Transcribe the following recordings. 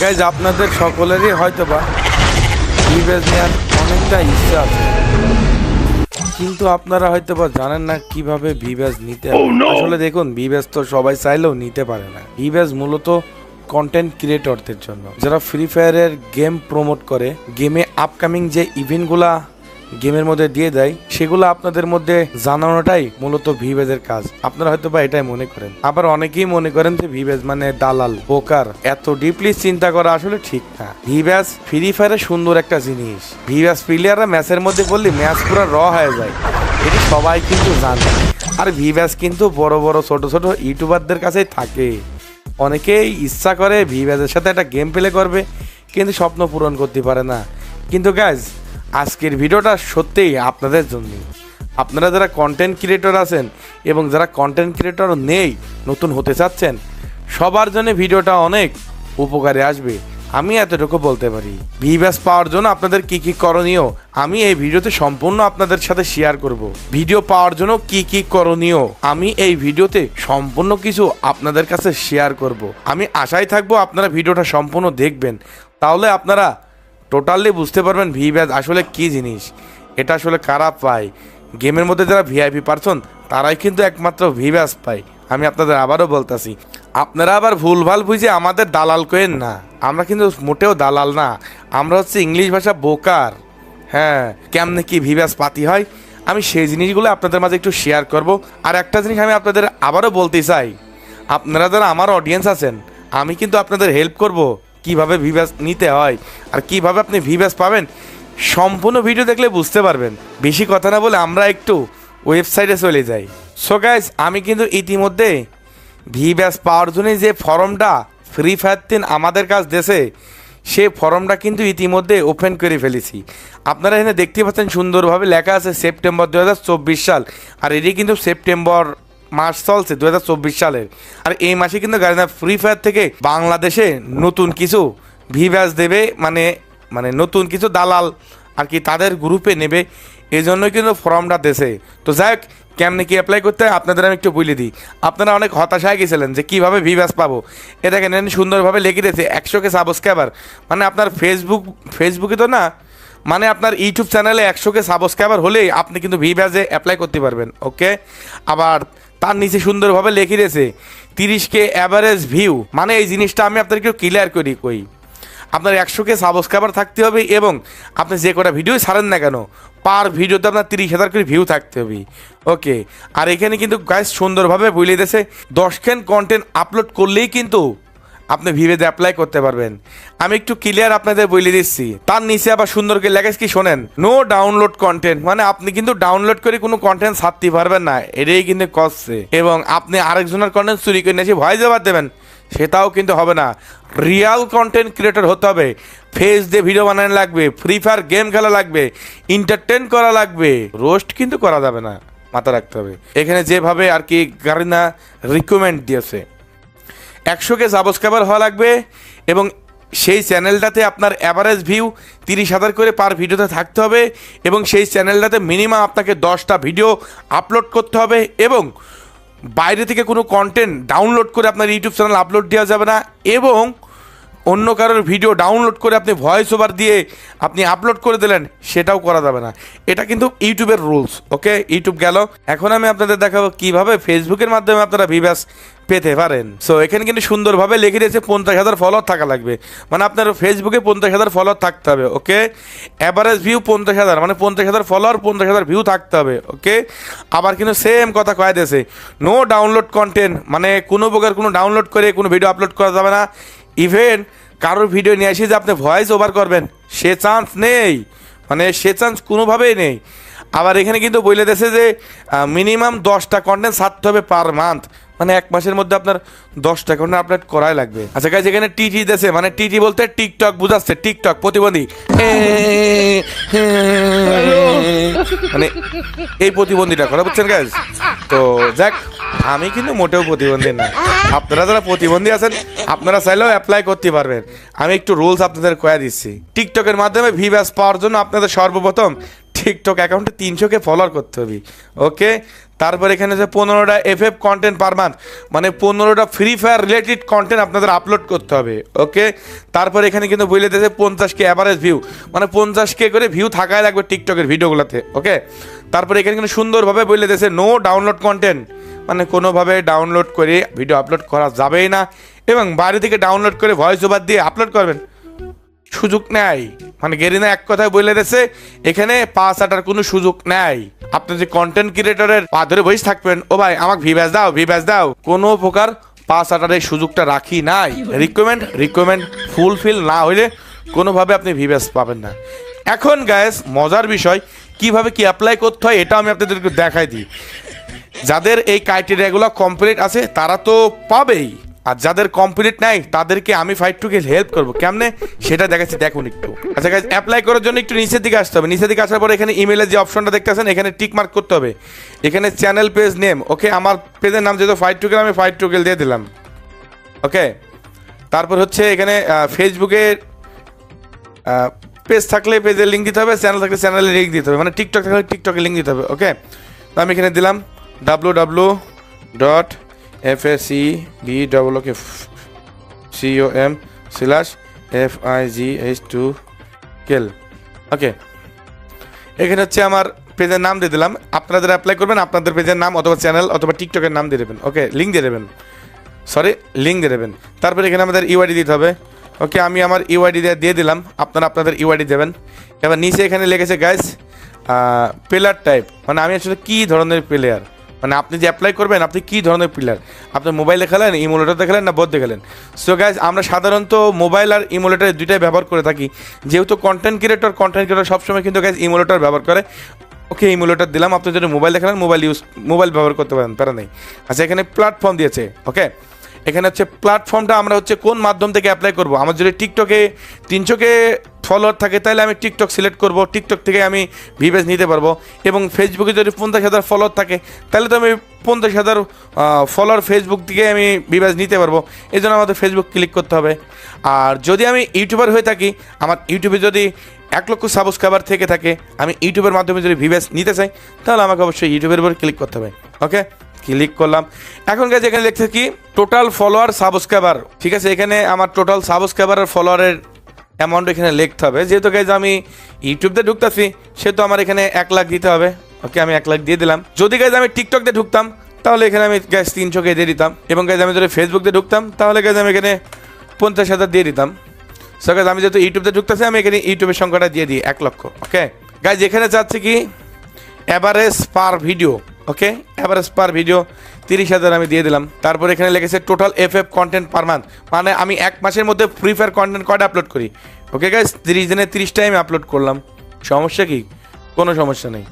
Guys আপনাদের সকলেরই হয়তো বা ভিভেজ নেওয়ার অনেকটা ইচ্ছা আছে। কিন্তু আপনারা হয়তো বা জানেন না কীভাবে ভিভেজ নিতে আসলে দেখুন ভিভেজ তো সবাই চাইলেও নিতে পারে না। ভিভেজ মূলত কন্টেন্ট ক্রিয়েটরদের জন্য। যারা ফ্রি ফায়ারের গেম প্রমোট করে গেমে আপকামিং যে ইভেন্টগুলা গেমের মধ্যে দিয়ে দেয়, সেগুলো আপনাদের মধ্যে জানানোটাই মূলত ভিভেজের কাজ। আপনারা হয়তো বা এটাই মনে করেন। আবার অনেকেই মনে করেন যে ভিভেজ মানে দালাল বোকার এত ডিপলি চিন্তা করা আসলে ঠিক না। ভিভ্যাস ফ্রি ফায়ারে সুন্দর একটা জিনিস। ভিভ্যাস প্লেয়াররা ম্যাচের মধ্যে বললে ম্যাচ পুরো র হয়ে যায়। এটি সবাই কিন্তু জানে। আর ভিভ্যাস কিন্তু বড় বড়, ছোট ছোট ইউটিউবারদের কাছেই থাকে। অনেকেই ইচ্ছা করে ভিভ্যাসের সাথে একটা গেম প্লে করবে, কিন্তু স্বপ্ন পূরণ করতে পারে না। কিন্তু গাইজ আজকের ভিডিওটা সত্যিই আপনাদের জন্য। আপনারা যারা কন্টেন্ট ক্রিয়েটর আছেন এবং যারা কন্টেন্ট ক্রিয়েটর নেই, নতুন হতে চাচ্ছেন, সবার জন্য ভিডিওটা অনেক উপকারে আসবে। আমি এতটুকু বলতে পারি। ভিভ্যাস পাওয়ার জন্য আপনাদের কি কি করণীয়, আমি এই ভিডিওতে সম্পূর্ণ আপনাদের সাথে শেয়ার করব। ভিডিও পাওয়ার জন্য কি কি করণীয়, আমি এই ভিডিওতে সম্পূর্ণ কিছু আপনাদের কাছে শেয়ার করব। আমি আশায় থাকব আপনারা ভিডিওটা সম্পূর্ণ দেখবেন। তাহলে আপনারা টোটালি বুঝতে পারবেন ভি ব্যাজ আসলে কি জিনিস। এটা আসলে কারা পায়? গেমের মধ্যে যারা ভিআইপি পারসন তারাই কিন্তু একমাত্র ভি ব্যাজ পায়। আমি আপনাদের আবারও বলতাছি, আপনারা আবার ভুলভাল বুঝে আমাদের দালাল কেন না? আমরা কিন্তু মোটেও দালাল না। আমরা হচ্ছে ইংলিশ ভাষা বোকার। হ্যাঁ কেমনে কি ভিভ্যাস পাতি হয়? আমি সেই জিনিসগুলো আপনাদের মাঝে একটু শেয়ার করব। আর একটা জিনিস আমি আপনাদের আবারও বলতে চাই। আপনারা যারা আমার অডিয়েন্স আছেন, আমি কিন্তু আপনাদের হেল্প করব। কীভাবে ভিভ্যাস নিতে হয় আর কীভাবে আপনি ভিভ্যাস পাবেন, সম্পূর্ণ ভিডিও দেখলে বুঝতে পারবেন। বেশি কথা না বলে আমরা একটু ওয়েবসাইটে চলে যাই। সো গাইজ আমি কিন্তু ইতিমধ্যে ভি ব্যাস পাওয়ার জন্য যে ফর্মটা ফ্রি ফায়ার তিন আমাদের কাছ দেশে সে ফর্মটা কিন্তু ইতিমধ্যে ওপেন করে ফেলেছি। আপনারা এখানে দেখতে পাচ্ছেন সুন্দরভাবে লেখা আছে সেপ্টেম্বর দু হাজার চব্বিশ সাল, আর এটি কিন্তু সেপ্টেম্বর মাস চলছে দু হাজার চব্বিশ সালের। আর এই মাসে কিন্তু গাড়িনা ফ্রি ফায়ার থেকে বাংলাদেশে নতুন কিছু ভি ব্যাস দেবে মানে মানে নতুন কিছু দালাল আর কি তাদের গ্রুপে নেবে এই জন্যই কিন্তু ফর্মটা দেশে তো যাই হোক, কেমনে কি অ্যাপ্লাই করতে হয় আপনাদের আমি একটু বলে দিই। আপনারা অনেক হতাশায় গেছিলেন যে কীভাবে ভিভাস পাবো। এটাকে নেন সুন্দরভাবে লিখে দিয়েছে একশোকে সাবস্ক্রাইবার মানে আপনার ফেসবুক ফেসবুকে তো না মানে আপনার ইউটিউব চ্যানেলে একশোকে সাবস্ক্রাইবার হলেই আপনি কিন্তু ভিভ্যাজে অ্যাপ্লাই করতে পারবেন ওকে আবার তার নিচে সুন্দরভাবে লিখে দিয়েছে, তিরিশকে অ্যাভারেজ ভিউ মানে এই জিনিসটা আমি আপনাদেরকে ক্লিয়ার করি, কই। আপনার একশো একশোকে সাবস্ক্রাইবার থাকতে হবে এবং আপনি যে কটা ভিডিও ছাড়েন না কেন পার ভিডিওতে আপনার তিরিশ হাজার করে ভিউ থাকতে হবে। ওকে আর এখানে কিন্তু গাইজ সুন্দরভাবে বলে দিয়েছে, দশখান কন্টেন্ট আপলোড করলেই কিন্তু আপনি ভিভেতে অ্যাপ্লাই করতে পারবেন। আমি একটু ক্লিয়ার আপনাদের বলে দিচ্ছি। তার নিচে আবার সুন্দর করে লেগেছে কি শোনেন? নো ডাউনলোড কন্টেন্ট মানে আপনি কিন্তু ডাউনলোড করে কোনো কন্টেন্ট ছাড়তে পারবেন না। এটাই কিন্তু কষ্টে এবং আপনি আরেকজনের কন্টেন্ট চুরি করে নিয়ে ভয় জবাব দেবেন। সেটাও কিন্তু হবে না। রিয়াল কন্টেন্ট ক্রিয়েটর হতে হবে। ফেস দিয়ে ভিডিও বানানো লাগবে ফ্রি ফায়ার গেম খেলা লাগবে এন্টারটেন করা লাগবে। রোস্ট কিন্তু করা যাবে না। মাথা রাখতে হবে। এখানে যেভাবে আর কি গারিনা রিকমেন্ড দিয়েছে। একশোকে সাবস্ক্রাইবার হওয়া লাগবে এবং সেই চ্যানেলটাতে আপনার অ্যাভারেজ ভিউ তিরিশ হাজার করে পার ভিডিওতে থাকতে হবে এবং সেই চ্যানেলটাতে মিনিমাম আপনাকে দশটা ভিডিও আপলোড করতে হবে এবং বাইরে থেকে কোনো কন্টেন্ট ডাউনলোড করে আপনার ইউটিউব চ্যানেল আপলোড দেওয়া যাবে না এবং অন্য কারোর ভিডিও ডাউনলোড করে আপনি ভয়েস ওভার দিয়ে আপনি আপলোড করে দিলেন, সেটাও করা যাবে না। এটা কিন্তু ইউটিউবের রুলস ওকে ইউটিউব গেল, এখন আমি আপনাদের দেখাবো কীভাবে ফেসবুকের মাধ্যমে আপনারা ভিভাস পেতে পারেন। সো এখানে কিন্তু সুন্দরভাবে লিখে দিয়েছে, পঞ্চাশ হাজার ফলোয়ার থাকা লাগবে। মানে আপনার ফেসবুকে পঞ্চাশ হাজার ফলোয়ার থাকতে হবে ওকে অ্যাভারেজ ভিউ পঞ্চাশ হাজার মানে পঞ্চাশ হাজার ফলোয়ার পঞ্চাশ হাজার ভিউ থাকতে হবে ওকে আবার কিন্তু সেম কথা কয়ে দিয়েছে নো ডাউনলোড কন্টেন্ট মানে কোনো প্রকার কোনো ডাউনলোড করে কোনো ভিডিও আপলোড করা যাবে না। ইভেন কারোর ভিডিও নিয়ে এসে যে আপনি ভয়েস ওভার করবেন, সে চান্স নেই। মানে সে চান্স কোনোভাবেই নেই। আবার এখানে কিন্তু বলে দিয়েছে যে মিনিমাম দশটা কন্টেন্ট ছাড়তে হবে পার মান্থ মানে এক মাসের মধ্যে আপনার দশটা কন্টেন্ট আপলোড করাই লাগবে। আচ্ছা গাইজ এখানে টিটি দেশে মানে টিটি বলতে টিকটক বুঝাচ্ছে টিকটক প্রতিবন্ধী। মানে এই প্রতিবন্ধীটা করা বুঝছেন গাইজ তো যাক আমি কিন্তু মোটেও প্রতিবন্ধী না। আপনারা যারা প্রতিবন্ধী আছেন আপনারা চাইলেও অ্যাপ্লাই করতে পারবেন। আমি একটু রুলস আপনাদের কয়ে দিচ্ছি। টিকটকের মাধ্যমে ভি ব্যাস পাওয়ার জন্য আপনাদের সর্বপ্রথম টিকটক অ্যাকাউন্টে তিনশোকে ফলোয়ার করতে হবে। ওকে তারপর এখানে যে পনেরোটা F F content per month মানে পনেরোটা ফ্রি ফায়ার রিলেটেড কন্টেন্ট আপনাদের আপলোড করতে হবে। ওকে তারপর এখানে কিন্তু বলে দিয়েছে পঞ্চাশ কে অ্যাভারেজ ভিউ মানে পঞ্চাশ কে করে ভিউ থাকাই লাগবে টিকটকের ভিডিওগুলোতে। ওকে তারপর এখানে কিন্তু সুন্দরভাবে বলে দিয়েছে নো ডাউনলোড কন্টেন্ট মানে কোনোভাবে ডাউনলোড করে ভিডিও আপলোড করা যাবেই না। এবং বাইরে থেকে ডাউনলোড করে ভয়েস ওভার দিয়ে আপলোড করবেন। সুযোগ নেই মানে গেরিনা এক কথায় বলে দিয়েছে, এখানে পাস আটার কোনো সুযোগ নেই। আপনি যে কন্টেন্ট ক্রিয়েটরের পা ধরে বসে থাকবেন, ও ভাই, আমাকে ভি ব্যাচ দাও ভি ব্যাচ দাও। কোনো প্রকার পাস আটার এই সুযোগটা রাখি নাই। রিকমেন্ড রিকমেন্ড ফুলফিল না হইলে কোনোভাবে আপনি ভি ব্যাচ পাবেন না। এখন গ্যাস মজার বিষয়, কীভাবে কি অ্যাপ্লাই করতে হয় এটা আমি আপনাদেরকে দেখাই দিই। যাদের এই ক্রাইটেরিয়াগুলো কমপ্লিট আছে, তারা তো পাবেই। আর যাদের কমপ্লিট নাই, তাদেরকে আমি ফাইট টুকে হেল্প করব। কেমনে? সেটা দেখাচ্ছি, দেখুন একটু। আচ্ছা গাইজ অ্যাপ্লাই করার জন্য একটু নিচের দিকে আসতে হবে। নিচের দিকে আসার পরে এখানে ইমেলের যে অপশনটা দেখতেছেন, এখানে টিক মার্ক করতে হবে। এখানে চ্যানেল পেজ নেম ওকে আমার পেজের নাম যেহেতু ফাইট টুকেল আমি ফাইট টুকেল দিয়ে দিলাম। ওকে তারপর হচ্ছে এখানে ফেসবুকে পেজ থাকলে পেজের লিঙ্ক দিতে হবে চ্যানেল থাকলে চ্যানেলের লিঙ্ক দিতে হবে। মানে টিকটক থাকলে টিকটকের লিঙ্ক দিতে হবে ওকে তো আমি এখানে দিলাম W W dot F A C B double O K C O M slash F I G H two cane okay এখানে হচ্ছে আমার পেজের নাম দিয়ে দিলাম। আপনাদের অ্যাপ্লাই করবেন, আপনাদের পেজের নাম অথবা চ্যানেল অথবা টিকটকের নাম দিয়ে দেবেন। ওকে লিঙ্ক দিয়ে দেবেন। সরি লিঙ্ক দিয়ে দেবেন। তারপরে এখানে আমাদের ইউআইডি দিতে হবে। ওকে আমি আমার ইউআইডি দিয়ে দিলাম। আপনারা আপনাদের ইউআইডি দেবেন। এবার নিচে এখানে লেগেছে গ্যাস প্লেয়ার টাইপ মানে আমি আসলে কী ধরনের প্লেয়ার মানে আপনি যে অ্যাপ্লাই করবেন, আপনি কী ধরনের প্লেয়ার আপনি মোবাইলে খেলেন ইমোলেটারতে খেলেন না বোধ খেলেন? সো গ্যাস আমরা সাধারণত মোবাইল আর ইমোলেটার দুইটাই ব্যবহার করে থাকি। যেহেতু কন্টেন্ট ক্রিয়েটর কন্টেন্ট ক্রিয়েটর সবসময় কিন্তু গ্যাস ইমোলেটার ব্যবহার করে। ওকে ইমোলেটার দিলাম, আপনি যদি মোবাইল দেখালেন মোবাইল ইউজ মোবাইল ব্যবহার করতে পারেন তারা নেই। আচ্ছা এখানে প্ল্যাটফর্ম দিয়েছে ওকে এখানে হচ্ছে প্ল্যাটফর্মটা আমরা হচ্ছে কোন মাধ্যম থেকে অ্যাপ্লাই করব? আমার যদি টিকটকে তিনশোকে ফলোয়ার থাকে, তাহলে আমি টিকটক সিলেক্ট করব। টিকটক থেকে আমি ভিভেজ নিতে পারব। এবং ফেসবুকে যদি পঞ্চাশ হাজার ফলোয়ার থাকে, তাহলে তো আমি পঞ্চাশ হাজার ফলোয়ার ফেসবুক থেকে আমি ভিভেজ নিতে পারব। এই জন্য আমাদের ফেসবুক ক্লিক করতে হবে। আর যদি আমি ইউটিউবার হয়ে থাকি, আমার ইউটিউবে যদি এক লক্ষ সাবস্ক্রাইবার থেকে থাকে, আমি ইউটিউবের মাধ্যমে যদি ভিভেজ নিতে চাই, তাহলে আমাকে অবশ্যই ইউটিউবের উপর ক্লিক করতে হবে। ওকে ক্লিক করলাম। এখন গেছে এখানে লিখছে কি? টোটাল ফলোয়ার সাবস্ক্রাইবার ঠিক আছে, এখানে আমার টোটাল সাবস্ক্রাইবার আর ফলোয়ারের অ্যামাউন্ট এখানে লিখতে হবে। যেহেতু গাইজ আমি ইউটিউবতে ঢুকতেছি, সেহেতু আমার এখানে এক লাখ দিতে হবে। ওকে আমি এক লাখ দিয়ে দিলাম। যদি গাইজ আমি টিকটক দিয়ে ঢুকতাম, তাহলে এখানে আমি গ্যাস তিনশোকে দিয়ে দিতাম। এবং গাইজ আমি যদি ফেসবুক দিয়ে ঢুকতাম, তাহলে গাইজ আমি এখানে পঞ্চাশ হাজার দিয়ে দিতাম। সো গাইজ আমি যেহেতু ইউটিউবতে ঢুকতেছি, আমি এখানে ইউটিউবের সংখ্যাটা দিয়ে দিই এক লক্ষ। ওকে গাইজ এখানে চাচ্ছি কি? Average per video okay average per video তিরিশ হাজার আমি দিয়ে দিলাম। তারপর এখানে লেগেছে total F F content per month মানে আমি এক মাসের মধ্যে ফ্রি ফায়ার কন্টেন্ট কয়টা আপলোড করি? ওকে গাইজ তিরিশ দিনে তিরিশটা আমি আপলোড করলাম। সমস্যা কি? কোনো সমস্যা নেই।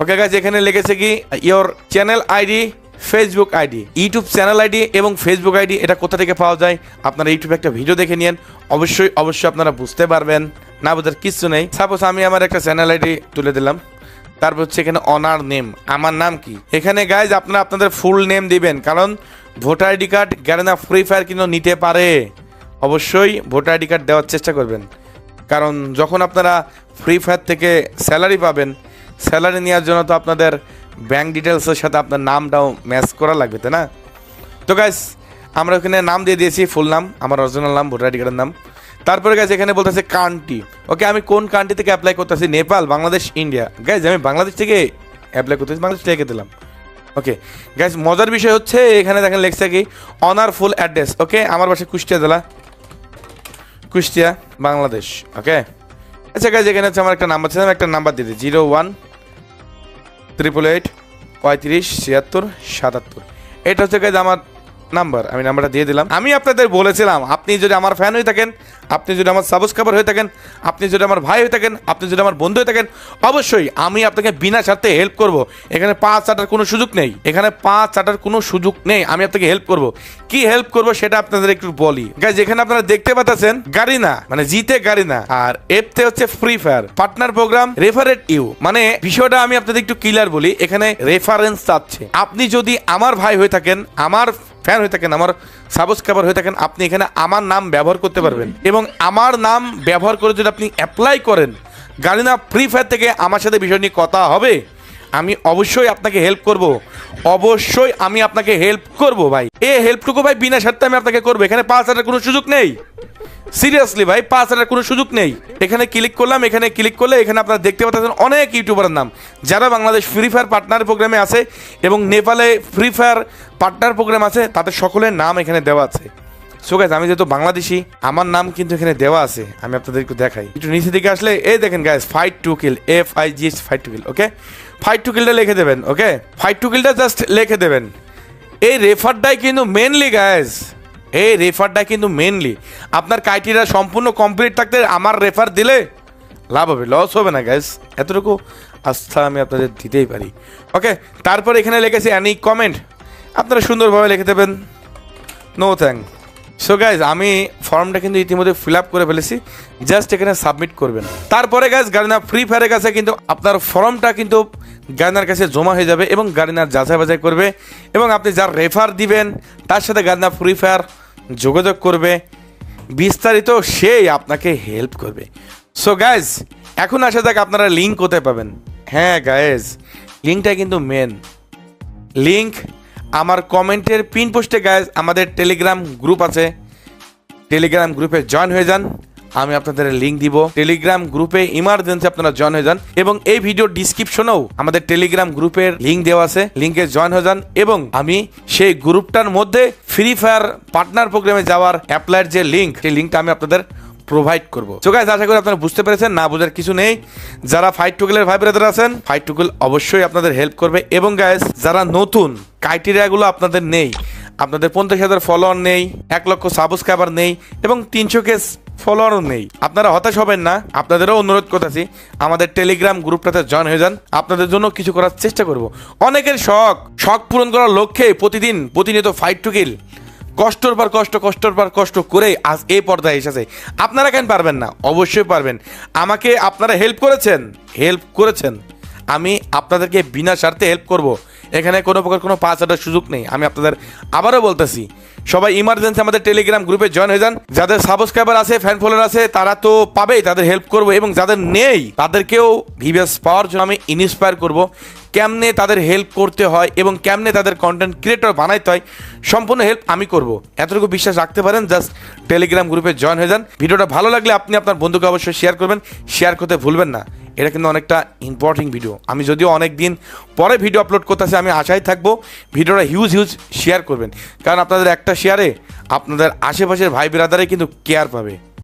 ওকে গাইজ এখানে লেগেছে কি? Your channel ID Facebook ID YouTube channel ID এবং ফেসবুক আইডি এটা কোথা থেকে পাওয়া যায়? আপনারা ইউটিউবে একটা ভিডিও দেখে নিন অবশ্যই অবশ্যই আপনারা বুঝতে পারবেন। না বোঝার কিছু নেই। সাপোজ আমি আমার একটা চ্যানেল আইডি তুলে দিলাম। তারপর হচ্ছে এখানে অনার নেম আমার নাম কি? এখানে গাইজ আপনারা আপনাদের ফুল নেম দিবেন, কারণ voter ID card Garena free fire কিন্তু নিতে পারে। অবশ্যই ভোটার আইডি কার্ড দেওয়ার চেষ্টা করবেন। কারণ যখন আপনারা ফ্রি ফায়ার থেকে স্যালারি পাবেন স্যালারি নেওয়ার জন্য তো আপনাদের ব্যাঙ্ক ডিটেলসের সাথে আপনার নামটাও ম্যাচ করা লাগবে, তাই না? তো গাইজ আমরা ওখানে নাম দিয়ে দিয়েছি ফুল নাম। আমার অরিজিনাল নাম ভোটার আইডি কার্ডের নাম। তারপরে গাইজ এখানে বলতেছে কান্ট্রি ওকে আমি কোন কান্ট্রি থেকে অ্যাপ্লাই করতেছি? নেপাল, বাংলাদেশ ইন্ডিয়া গাইজ আমি বাংলাদেশ থেকে অ্যাপ্লাই করতেছি, বাংলাদেশ থেকে দিলাম। ওকে গাইজ মজার বিষয় হচ্ছে, এখানে দেখেন লেখছে কি অনার ফুল অ্যাড্রেস ওকে আমার বাসা কুষ্টিয়া জেলা। কুষ্টিয়া, বাংলাদেশ। ওকে আচ্ছা গাইজ এখানে হচ্ছে আমার একটা নাম্বার ছিল একটা নাম্বার দিয়ে দিই। জিরো ওয়ান ট্রিপল এইট পঁয়ত্রিশ, ছিয়াত্তর, সাতাত্তর। এটা হচ্ছে গাইজ আমার নাম্বার, আমি নাম্বারটা দিয়ে দিলাম। আমি আপনাদের বলেছিলাম, আপনি যদি আমার ফ্যান হয়ে থাকেন, আপনি যদি আমার সাবস্ক্রাইবার হয়ে থাকেন, আপনি যদি আমার ভাই হয়ে থাকেন, আপনি যদি আমার বন্ধু হয়ে থাকেন, অবশ্যই আমি আপনাকে বিনা স্বার্থে হেল্প করব। এখানে পাঁচ আটার কোনো সুযোগ নেই। এখানে পাঁচ আটার কোনো সুযোগ নেই, আমি আপনাকে হেল্প করব। কি হেল্প করব সেটা আপনাদের একটু বলি। গাইজ এখানে আপনারা দেখতে পাচ্ছেন গাড়ি না মানে জিতে গাড়ি না আর এফতে হচ্ছে ফ্রি ফায়ার পার্টনার প্রোগ্রাম রেফারেট ইউ মানে বিষয়টা আমি আপনাদের একটু ক্লিয়ার বলি, এখানে রেফারেন্স চাচ্ছে। আপনি যদি আমার ভাই হয়ে থাকেন, আমার ফ্যান হয়ে থাকেন, আমার সাবস্ক্রাইবার হয়ে থাকেন, আপনি এখানে আমার নাম ব্যবহার করতে পারবেন। এবং আমার নাম ব্যবহার করে যদি আপনি অ্যাপ্লাই করেন গার্ডিনা ফ্রি ফায়ার থেকে আমার সাথে বিষয় নিয়ে কথা হবে। আমি অবশ্যই আপনাকে হেল্প করব। অবশ্যই আমি আপনাকে হেল্প করব ভাই। এ হেল্পটুকু ভাই, বিনা স্বার্থে আমি আপনাকে করব। এখানে পাঁচ হাজার কোনো সুযোগ নেই। সিরিয়াসলি ভাই, পাঁচ হাজার কোনো সুযোগ নেই। এখানে ক্লিক করলাম, এখানে ক্লিক করলে এখানে আপনারা দেখতে পাচ্ছেন অনেক ইউটিউবারের নাম। যারা বাংলাদেশ ফ্রি ফায়ার পার্টনার প্রোগ্রামে আছে এবং নেপালে ফ্রি ফায়ার পার্টনার প্রোগ্রাম আছে, তাদের সকলের নাম এখানে দেওয়া আছে। সো গাইজ আমি যেহেতু বাংলাদেশি, আমার নাম কিন্তু এখানে দেওয়া আছে। আমি আপনাদেরকে দেখাই। একটু নিচে দিকে আসলে, এই দেখেন guys fight to kill F I G S fight to kill okay fight to কিলটা লিখে দেবেন ওকে ফাইট টু কিলটা জাস্ট লিখে দেবেন। এই রেফারটাই কিন্তু মেনলি গাইজ এই রেফারটা কিন্তু মেনলি আপনার ক্রাইটেরিয়া সম্পূর্ণ কমপ্লিট থাকতে আমার রেফার দিলে লাভ হবে লস হবে না গ্যাস এতটুকু আস্থা আমি আপনাদের দিতেই পারি। ওকে তারপর এখানে লিখেছি অ্যানি কমেন্ট আপনারা সুন্দরভাবে লিখে দেবেন। নো থ্যাংক সো গাইজ আমি ফর্মটা কিন্তু ইতিমধ্যে ফিল আপ করে ফেলেছি। জাস্ট এখানে সাবমিট করবেন। তারপরে গাইজ গার্ডিনার ফ্রি ফায়ারের কাছে কিন্তু আপনার ফর্মটা কিন্তু গার্ডিনার কাছে জমা হয়ে যাবে এবং গার্ডিনার যাচাই বাছাই করবে এবং আপনি যার রেফার দিবেন, তার সাথে গার্ডিনার ফ্রি ফায়ার যোগাযোগ করবে, বিস্তারিত সেই আপনাকে হেল্প করবে। সো গাইজ এখন আসা যাক আপনারা লিঙ্ক কোথায় পাবেন। হ্যাঁ গাইজ লিঙ্কটা কিন্তু মেন লিঙ্ক আমার কমেন্টের পিন পোস্টে গাইজ আমাদের টেলিগ্রাম গ্রুপ আছে। টেলিগ্রাম গ্রুপে জয়েন হয়ে যান। আমি আপনাদের লিঙ্ক দিব। টেলিগ্রাম গ্রুপে ইমার্জেন্সি আপনারা জয়েন হয়ে যান এবং এই ভিডিও ডিসক্রিপশনেও আমাদের টেলিগ্রাম গ্রুপের লিঙ্ক দেওয়া আছে। লিঙ্কে জয়েন হয়ে যান এবং আমি সেই গ্রুপটার মধ্যে ফ্রি ফায়ার পার্টনার প্রোগ্রামে যাওয়ার অ্যাপ্লাইয়ের যে লিঙ্ক সেই লিঙ্কটা আমি আপনাদের প্রোভাইড করব। তো গাইজ আশা করি আপনারা বুঝতে পেরেছেন, না বোঝার কিছু নেই। যারা ফাইট টুকেলের ভাই ব্রাদার আছেন ফাইট টুকেল অবশ্যই আপনাদের হেল্প করবে এবং গাইজ যারা নতুন ক্রাইটেরিয়াগুলো আপনাদের নেই, আপনাদের পঞ্চাশ হাজার ফলোয়ার নেই, এক লক্ষ সাবস্ক্রাইবার নেই এবং তিনশো কেস ফলোয়ারও নেই। আপনারা হতাশ হবেন না, আপনাদেরও অনুরোধ করতেছি, আমাদের টেলিগ্রাম গ্রুপটাতে জয়েন হয়ে যান, আপনাদের জন্য কিছু করার চেষ্টা করব। অনেকের শখ শখ পূরণ করার লক্ষ্যে প্রতিদিন প্রতিনিয়ত ফাইট টু কিল কষ্টর পর কষ্ট, কষ্টর পর কষ্ট করে আজ এই পর্দায় এসেছে। আপনারা কেন পারবেন না? অবশ্যই পারবেন। আমাকে আপনারা হেল্প করেছেন হেল্প করেছেন। আমি আপনাদেরকে বিনা স্বার্থে হেল্প করব। এখানে কোনো প্রকার কোনো পাঁচ হাজার সুযোগ নেই। আমি আপনাদের আবারও বলতেছি, সবাই ইমার্জেন্সি আমাদের টেলিগ্রাম গ্রুপে জয়েন হয়ে যান। যাদের সাবস্ক্রাইবার আছে ফ্যান ফলোয়ার আছে, তারা তো পাবেই, তাদের হেল্প করব এবং যাদের নেই, তাদেরকেও ভিভিএস পাওয়ার জন্য আমি ইন্সপায়ার করব। কেমনে তাদের হেল্প করতে হয় এবং কেমনে তাদের কন্টেন্ট ক্রিয়েটর বানাইতে হয়, সম্পূর্ণ হেল্প আমি করব। এতটুকু বিশ্বাস রাখতে পারেন জাস্ট টেলিগ্রাম গ্রুপে জয়েন হয়ে যান। ভিডিওটা ভালো লাগলে আপনি আপনার বন্ধুকে অবশ্যই শেয়ার করবেন। শেয়ার করতে ভুলবেন না। এটা কিন্তু অনেকটা ইম্পর্টেন্ট ভিডিও আমি যদিও অনেক দিন পরে ভিডিও আপলোড করতেছি, আমি আশায় থাকব ভিডিওটা হিউজ হিউজ শেয়ার করবেন। কারণ আপনাদের একটা শেয়ারে আপনাদের আশেপাশের ভাই বিরাদারে কিন্তু কেয়ার পাবে।